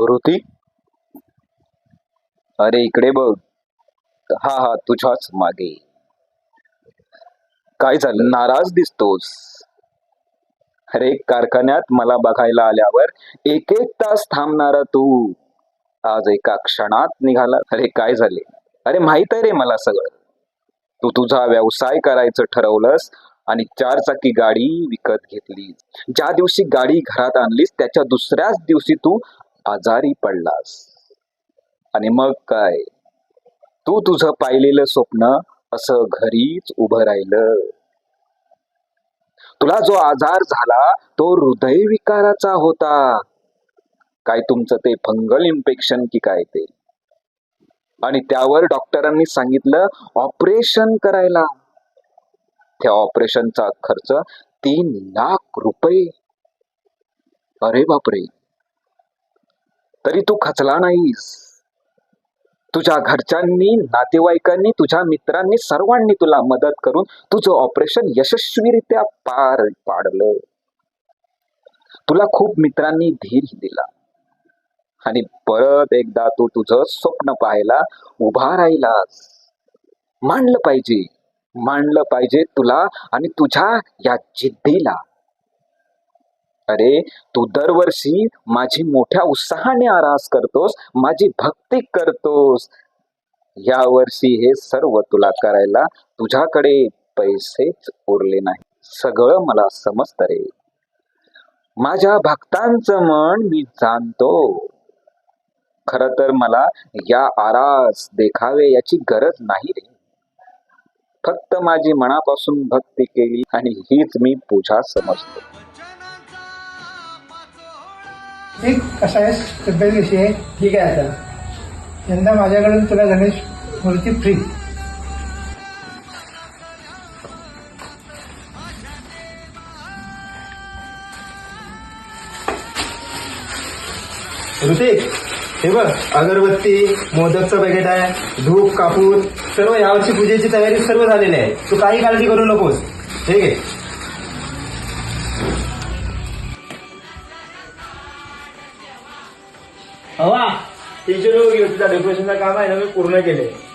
ऋती? अरे इकडे बघ. हा हा तुझ्याच मागे. काय झालं? नाराज दिसतोस. अरे कारखान्यात मला बघायला आल्यावर एक एक तास थांबणारा तू. आज एका क्षणात निघाला. अरे काय झाले? अरे माहीत आहे रे मला सगळं. तू तुझा व्यवसाय करायचं ठरवलंस आणि चार चाकी गाडी विकत घेतली ज्या दिवशी गाडी घरात आणलीस त्याच्या दुसऱ्याच दिवशी तू आजारी पडलास. आणि मग काय? तू तुझं पाहिलेलं स्वप्न असं घरीच उभं राहिलं. तुला जो आजार झाला तो हृदयविकाराचा होता. काय तुमचं ते फंगल इन्फेक्शन की काय ते? आणि त्यावर डॉक्टरांनी सांगितलं ऑपरेशन करायला. त्या ऑपरेशनचा खर्च तीन लाख रुपये. अरे बापरे. तरी तू खचला नाहीस. तुझ्या घरच्यांनी नातेवाईकांनी तुझ्या मित्रांनी सर्वांनी तुला मदत करून तुझं ऑपरेशन यशस्वीरित्या पार पाडलं. तुला खूप मित्रांनी धीर दिला. आणि परत एकदा तू तुझं स्वप्न पाहायला उभा राहिलास. मांडलं पाहिजे. मांडलं पाहिजे तुला आणि तुझ्या या जिद्दीला. अरे तू दरवर्षी माझी मोठ्या उत्साहाने आरास करतोस माझी भक्ती करतोस. या वर्षी हे सर्व तुला करायला तुझ्याकडे पैसेच उरले नाही. सगळं मला समजतं रे. माझ्या भक्तांचं मन मी जाणतो. खर तर मला या आरास देखावे याची गरज नाही रे. फक्त माझी मनापासून भक्ती केली आणि हीच मी पूजा समजतो. एक कसा आहेस? तब्येत कशी आहे? ठीक आहे आता. यंदा माझ्याकडून तुला गणेश मूर्ती फ्री ऋतिक हे बघ अगरबत्ती मोदकचं पॅकेट आहे धूप कापूर सर्व यावर्षी पूजेची तयारी सर्व झालेली आहे. तू काही काळजी करू नकोस. ठीक आहे? हवा. टीचर घेऊ तुझ्या डेकोरेशनचं काम आहे ना मी पूर्ण केले